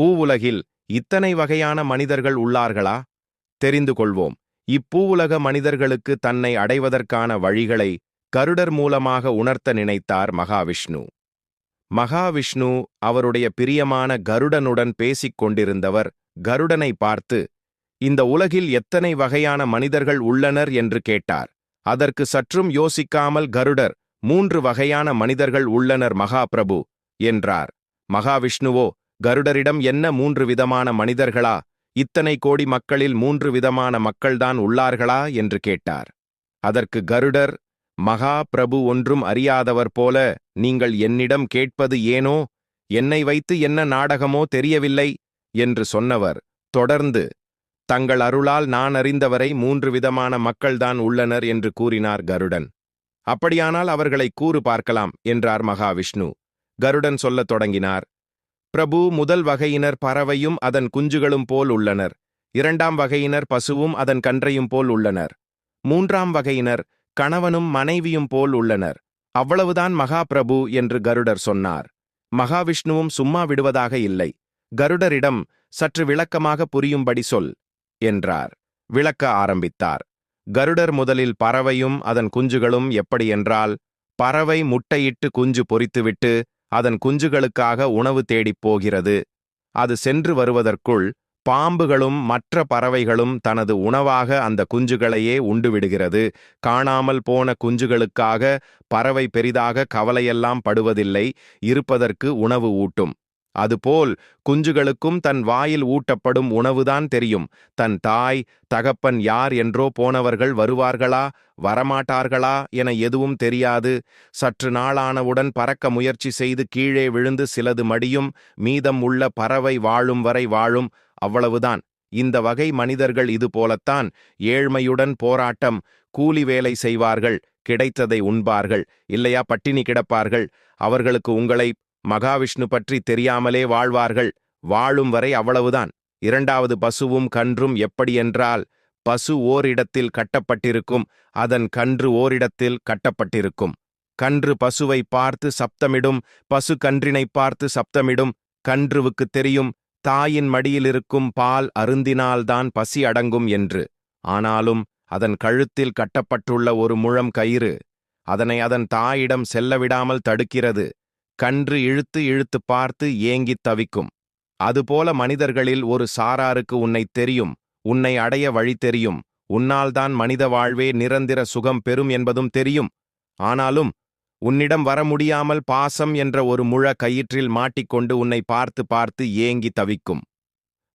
பூவுலகில் இத்தனை வகையான மனிதர்கள் உள்ளார்களா? தெரிந்து கொள்வோம். இப்பூவுலக மனிதர்களுக்கு தன்னை அடைவதற்கான வழிகளை கருடர் மூலமாக உணர்த்த நினைத்தார் மகாவிஷ்ணு. மகாவிஷ்ணு அவருடைய பிரியமான கருடனுடன் பேசிக் கொண்டிருந்தவர் கருடனை பார்த்து இந்த உலகில் எத்தனை வகையான மனிதர்கள் உள்ளனர்? என்று கேட்டார். அதற்கு சற்றும் யோசிக்காமல் கருடர் மூன்று வகையான மனிதர்கள் உள்ளனர் மகாபிரபு என்றார். மகாவிஷ்ணுவோ கருடரிடம் என்ன மூன்று விதமான மனிதர்களா? இத்தனை கோடி மக்களில் மூன்று விதமான மக்கள்தான் உள்ளார்களா? என்று கேட்டார். அதற்கு கருடர் மகா பிரபு ஒன்றும் அறியாதவர் போல நீங்கள் என்னிடம் கேட்பது ஏனோ? என்னை வைத்து என்ன நாடகமோ தெரியவில்லை? என்று சொன்னவர். தொடர்ந்து. தங்கள் அருளால் நான் அறிந்தவரை மூன்று விதமான மக்கள்தான் உள்ளனர் என்று கூறினார் கருடன். அப்படியானால் அவர்களை கூறு பார்க்கலாம் என்றார் மகாவிஷ்ணு. கருடன் சொல்லத் தொடங்கினார். பிரபு முதல் வகையினர் பறவையும் அதன் குஞ்சுகளும் போல் உள்ளனர். இரண்டாம் வகையினர் பசுவும் அதன் கன்றையும் போல் உள்ளனர். மூன்றாம் வகையினர் கணவனும் மனைவியும் போல் உள்ளனர். அவ்வளவுதான் மகாபிரபு என்று கருடர் சொன்னார். மகாவிஷ்ணுவும் சும்மா விடுவதாக இல்லை. கருடரிடம் சற்று விளக்கமாக புரியும்படி சொல் என்றார். விளக்க ஆரம்பித்தார். கருடர் முதலில் பறவையும் அதன் குஞ்சுகளும் எப்படி என்றால் பறவை முட்டையிட்டு குஞ்சு பொறித்துவிட்டு அதன் குஞ்சுகளுக்காக உணவு தேடிப் போகிறது. அது சென்று வருவதற்குள் பாம்புகளும் மற்ற பறவைகளும் தனது உணவாக அந்த குஞ்சுகளையே உண்டுவிடுகிறது. காணாமல் போன குஞ்சுகளுக்காக பறவை பெரிதாக கவலையெல்லாம் படுவதில்லை. இருப்பதற்கு உணவு ஊட்டும். அதுபோல் குஞ்சுகளுக்கும் தன் வாயில் ஊட்டப்படும் உணவுதான் தெரியும். தன் தாய் தகப்பன் யார் என்றோ போனவர்கள் வருவார்களா வரமாட்டார்களா என எதுவும் தெரியாது. சற்று நாளானவுடன் பறக்க முயற்சி செய்து கீழே விழுந்து சிலது மடியும் மீதம் உள்ள பறவை வாழும் வரை வாழும் அவ்வளவுதான். இந்த வகை மனிதர்கள் இது போலத்தான் ஏழ்மையுடன் போராட்டம் கூலி வேலை செய்வார்கள் கிடைத்ததை உண்பார்கள் இல்லையா பட்டினி கிடப்பார்கள் அவர்களுக்கு உங்களை மகாவிஷ்ணு பற்றி தெரியாமலே வாழ்வார்கள். வாழும் வரை அவ்வளவுதான். இரண்டாவது பசுவும் கன்றும் எப்படியென்றால் பசு ஓரிடத்தில் கட்டப்பட்டிருக்கும் அதன் கன்று ஓரிடத்தில் கட்டப்பட்டிருக்கும். கன்று பசுவை பார்த்து சப்தமிடும் பசு கன்றினை பார்த்து சப்தமிடும் கன்றுவுக்கு தெரியும் தாயின் மடியிலிருக்கும் பால் அருந்தினால்தான் பசி அடங்கும் என்று. ஆனாலும் அதன் கழுத்தில் கட்டப்பட்டுள்ள ஒரு முழம் கயிறு அதனை அதன் தாயிடம் செல்லவிடாமல் தடுக்கிறது. கன்று இழுத்து இழுத்து பார்த்து ஏங்கித் தவிக்கும். அதுபோல மனிதர்களில் ஒரு சாராருக்கு உன்னை தெரியும் உன்னை அடைய வழி தெரியும் உன்னால்தான் மனித வாழ்வே நிரந்தர சுகம் பெறும் என்பதும் தெரியும். ஆனாலும் உன்னிடம் வர முடியாமல் பாசம் என்ற ஒரு முழ கயிற்றில் மாட்டிக்கொண்டு உன்னை பார்த்து பார்த்து ஏங்கி தவிக்கும்.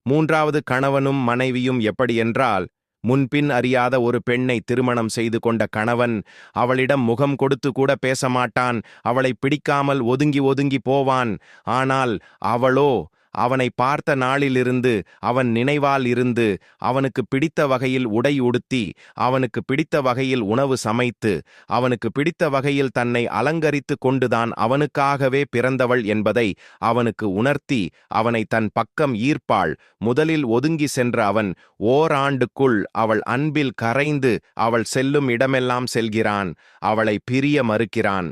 மூன்றாவது கணவனும் மனைவியும் எப்படியென்றால் முன்பின் அறியாத ஒரு பெண்ணை திருமணம் செய்து கொண்ட கணவன் அவளிடம் முகம் கொடுத்து கூட பேச மாட்டான். அவளை பிடிக்காமல் ஒதுங்கி ஒதுங்கி போவான். ஆனால் அவளோ அவனை பார்த்த நாளிலிருந்து அவன் நினைவால் இருந்து அவனுக்கு பிடித்த வகையில் உடை உடுத்தி அவனுக்கு பிடித்த வகையில் உணவு சமைத்து அவனுக்கு பிடித்த வகையில் தன்னை அலங்கரித்து கொண்டுதான் அவனுக்காகவே பிறந்தவள் என்பதை அவனுக்கு உணர்த்தி அவனை தன் பக்கம் ஈர்ப்பாள். முதலில் ஒதுங்கி சென்ற அவன் ஓராண்டுக்குள் அவள் அன்பில் கரைந்து அவள் செல்லும் இடமெல்லாம் செல்கிறான் அவளை பிரிய மறுக்கிறான்.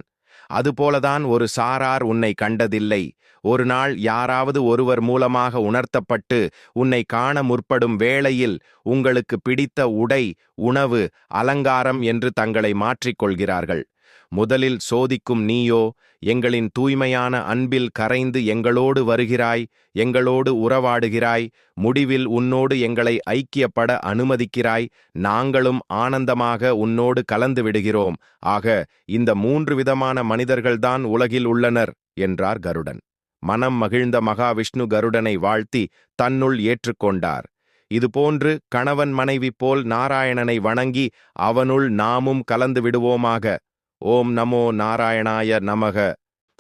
அதுபோலதான் ஒரு சாரார் உன்னை கண்டதில்லை. ஒரு நாள் யாராவது ஒருவர் மூலமாக உணர்த்தப்பட்டு உன்னை காண முற்படும் வேளையில் உங்களுக்கு பிடித்த உடை உணவு அலங்காரம் என்று தங்களை மாற்றிக்கொள்கிறார்கள். முதலில் சோதிக்கும் நீயோ எங்களின் தூய்மையான அன்பில் கரைந்து எங்களோடு வருகிறாய் எங்களோடு உறவாடுகிறாய் முடிவில் உன்னோடு எங்களை ஐக்கியப்பட அனுமதிக்கிறாய் நாங்களும் ஆனந்தமாக உன்னோடு கலந்து விடுகிறோம். ஆக இந்த மூன்று விதமான மனிதர்கள்தான் உலகில் உள்ளனர் என்றார் கருடன். மனம் மகிழ்ந்த மகாவிஷ்ணு கருடனை வாழ்த்தி தன்னுள் ஏற்றுக்கொண்டார். இதுபோன்று கணவன் மனைவி போல் நாராயணனை வணங்கி அவனுள் நாமும் கலந்து விடுவோமாக. ஓம் நமோ நாராயணாய நமக.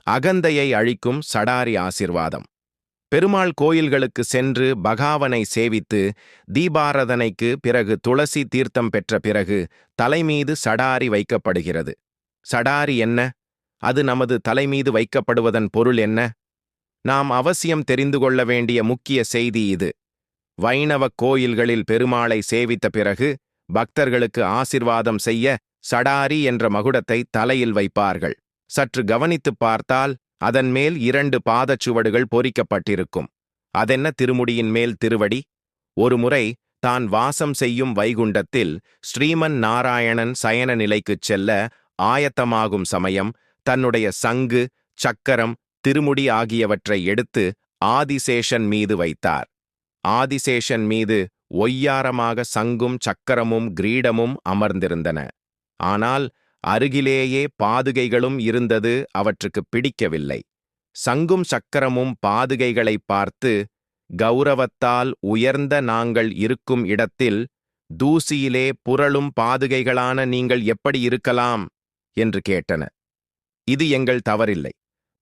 அகந்தையை அழிக்கும் சடாரி ஆசிர்வாதம். பெருமாள் கோயில்களுக்கு சென்று பகாவனை சேவித்து தீபாரதனைக்கு பிறகு துளசி தீர்த்தம் பெற்ற பிறகு தலைமீது சடாரி வைக்கப்படுகிறது. சடாரி என்ன? அது நமது தலைமீது வைக்கப்படுவதன் பொருள் என்ன? நாம் அவசியம் தெரிந்து கொள்ள வேண்டிய முக்கிய செய்தி இது. வைணவக் கோயில்களில் பெருமாளை சேவித்த பிறகு பக்தர்களுக்கு ஆசிர்வாதம் செய்ய சடாரி என்ற மகுடத்தை தலையில் வைப்பார்கள். சற்று கவனித்துப் பார்த்தால் அதன் மேல் இரண்டு பாதச்சுவடுகள் பொறிக்கப்பட்டிருக்கும். அதென்ன திருமுடியின் மேல் திருவடி? ஒருமுறை தான் வாசம் செய்யும் வைகுண்டத்தில் ஸ்ரீமன் நாராயணன் சயன நிலைக்குச் செல்ல ஆயத்தமாகும் சமயம் தன்னுடைய சங்கு சக்கரம் திருமுடி ஆகியவற்றை எடுத்து ஆதிசேஷன் மீது வைத்தார். ஆதிசேஷன் மீது ஒய்யாரமாக சங்கும் சக்கரமும் கிரீடமும் அமர்ந்திருந்தன. ஆனால் அருகிலேயே பாதுகைகளும் இருந்தது அவற்றுக்கு பிடிக்கவில்லை. சங்கும் சக்கரமும் பாதுகைகளை பார்த்து கௌரவத்தால் உயர்ந்த நாங்கள் இருக்கும் இடத்தில் தூசியிலே புரளும் பாதுகைகளான நீங்கள் எப்படி இருக்கலாம்? என்று கேட்டன. இது எங்கள் தவறில்லை.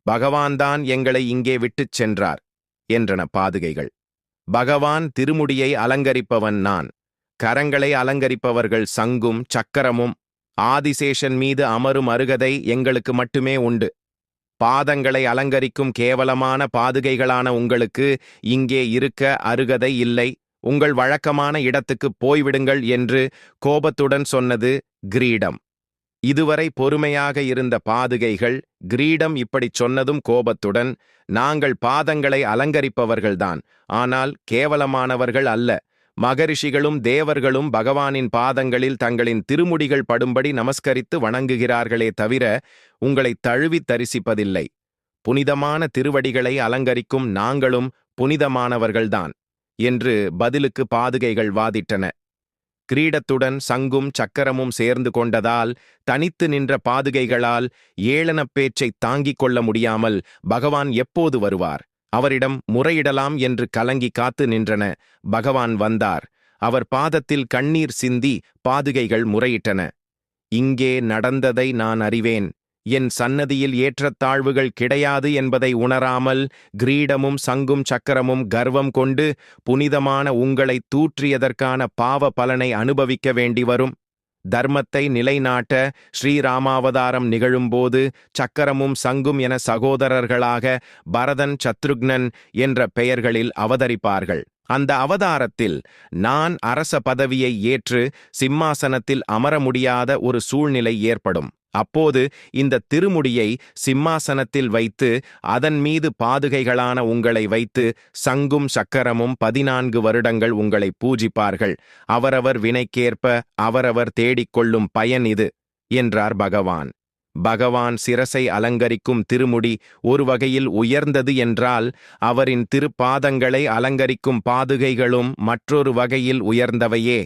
பகவான்தான் எங்களை இங்கே விட்டுச் சென்றார் என்றன பாதுகைகள். பகவான் திருமுடியை அலங்கரிப்பவன் நான். கரங்களை அலங்கரிப்பவர்கள் சங்கும் சக்கரமும் ஆதிசேஷன் மீது அமரும் அருகதை எங்களுக்கு மட்டுமே உண்டு. பாதங்களை அலங்கரிக்கும் கேவலமான பாதுகைகளான உங்களுக்கு இங்கே இருக்க அருகதை இல்லை. உங்கள் வழக்கமான இடத்துக்கு போய்விடுங்கள் என்று கோபத்துடன் சொன்னது கிரீடம். இதுவரை பொறுமையாக இருந்த பாதுகைகள் கிரீடம் இப்படிச் சொன்னதும் கோபத்துடன் நாங்கள் பாதங்களை அலங்கரிப்பவர்கள்தான் ஆனால் கேவலமானவர்கள் அல்ல. மகரிஷிகளும் தேவர்களும் பகவானின் பாதங்களில் தங்களின் திருமுடிகள் படும்படி நமஸ்கரித்து வணங்குகிறார்களே தவிர உங்களை தழுவித் தரிசிப்பதில்லை. புனிதமான திருவடிகளை அலங்கரிக்கும் நாங்களும் புனிதமானவர்கள்தான் என்று பதிலுக்கு பாதுகைகள் வாதிட்டன. கிரீடத்துடன் சங்கும் சக்கரமும் சேர்ந்து கொண்டதால் தனித்து நின்ற பாதுகைகளால் ஏளனப் பேச்சைத் தாங்கிக் கொள்ள முடியாமல் பகவான் எப்போது வருவார்? அவரிடம் முறையிடலாம் என்று கலங்கி காத்து நின்றன. பகவான் வந்தார். அவர் பாதத்தில் கண்ணீர் சிந்தி பாதுகைகள் முறையிட்டன. இங்கே நடந்ததை நான் அறிவேன். என் சன்னதியில் ஏற்றத்தாழ்வுகள் கிடையாது என்பதை உணராமல் கிரீடமும் சங்கும் சக்கரமும் கர்வம் கொண்டு புனிதமான உங்களை தூற்றியதற்கான பாவ பலனை அனுபவிக்க வேண்டி வரும். தர்மத்தை நிலைநாட்ட ஸ்ரீராமாவதாரம் நிகழும்போது சக்கரமும் சங்கும் என சகோதரர்களாக பரதன் சத்ருக்னன் என்ற பெயர்களில் அவதரிப்பார்கள். அந்த அவதாரத்தில் நான் அரச பதவியை ஏற்று சிம்மாசனத்தில் அமர முடியாத ஒரு சூழ்நிலை ஏற்படும். அப்போது இந்த திருமுடியை சிம்மாசனத்தில் வைத்து அதன் மீது பாதுகைகளான உங்களை வைத்து சங்கும் சக்கரமும் பதினான்கு வருடங்கள் உங்களை பூஜிப்பார்கள். அவரவர் வினைக்கேற்ப அவரவர் தேடிக்கொள்ளும் பயன் இது என்றார் பகவான். பகவான் சிரசை அலங்கரிக்கும் திருமுடி ஒரு வகையில் உயர்ந்தது என்றால் அவரின் திருப்பாதங்களை அலங்கரிக்கும் பாதுகைகளும் மற்றொரு வகையில் உயர்ந்தவையே.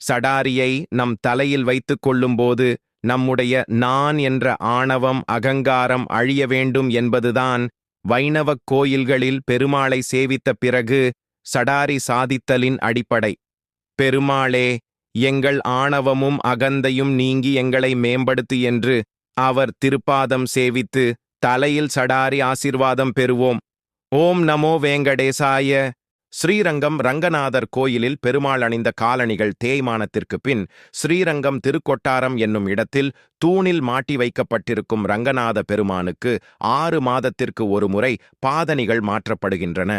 சடாரியை நம் தலையில் வைத்துக் கொள்ளும்போது நம்முடைய நான் என்ற ஆணவம் அகங்காரம் அழிய வேண்டும் என்பதுதான் வைணவக் கோயில்களில் பெருமாளை சேவித்த பிறகு சடாரி சாதித்தலின் அடிப்படை. பெருமாளே எங்கள் ஆணவமும் அகந்தையும் நீங்கி எங்களை மேம்படுத்து என்று அவர் திருப்பாதம் சேவித்து தலையில் சடாரி ஆசிர்வாதம் பெறுவோம். ஓம் நமோ வேங்கடேசாய ஸ்ரீரங்கம் ரங்கநாதர் கோயிலில் பெருமாள் அணிந்த காலணிகள் தேய்மானத்திற்கு பின் ஸ்ரீரங்கம் திருக்கொட்டாரம் என்னும் இடத்தில் தூணில் மாட்டி வைக்கப்பட்டிருக்கும் ரங்கநாத பெருமானுக்கு ஆறு மாதத்திற்கு ஒருமுறை பாதணிகள் மாற்றப்படுகின்றன.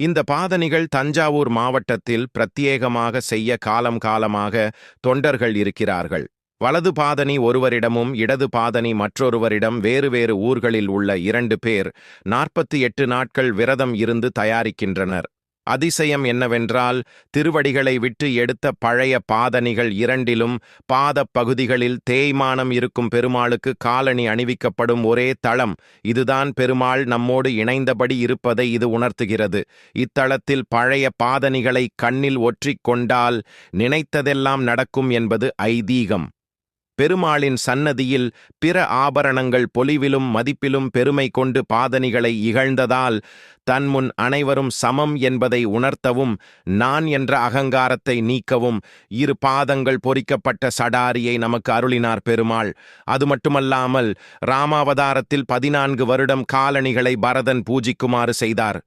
இந்த பாதணிகள் தஞ்சாவூர் மாவட்டத்தில் பிரத்யேகமாக செய்ய காலம் காலமாக தொண்டர்கள் இருக்கிறார்கள். வலது பாதணி ஒருவரிடமும் இடது பாதணி மற்றொருவரிடம் வேறு வேறு ஊர்களில் உள்ள இரண்டு பேர் நாற்பத்தி எட்டு நாட்கள் விரதம் இருந்து தயாரிக்கின்றனர். அதிசயம் என்னவென்றால் திருவடிகளை விட்டு எடுத்த பழைய பாதணிகள் இரண்டிலும் பாதப் பகுதிகளில் தேய்மானம் இருக்கும் பெருமாளுக்கு காலணி அணிவிக்கப்படும் ஒரே தளம். இதுதான் பெருமாள் நம்மோடு இணைந்தபடி இருப்பதை இது உணர்த்துகிறது. இத்தளத்தில் பழைய பாதணிகளை கண்ணில் ஒற்றிக் கொண்டால் நினைத்ததெல்லாம் நடக்கும் என்பது ஐதீகம். பெருமாளின் சன்னதியில் பிற ஆபரணங்கள் பொலிவிலும் மதிப்பிலும் பெருமை கொண்டு பாதணிகளை இகழ்ந்ததால் தன்முன் அனைவரும் சமம் என்பதை உணர்த்தவும் நான் என்ற அகங்காரத்தை நீக்கவும் இரு பாதங்கள் பொறிக்கப்பட்ட சடாரியை நமக்கு அருளினார் பெருமாள். அது மட்டுமல்லாமல் ராமாவதாரத்தில் பதினான்கு வருடம் காலணிகளை பரதன் பூஜிக்குமாறு செய்தார்.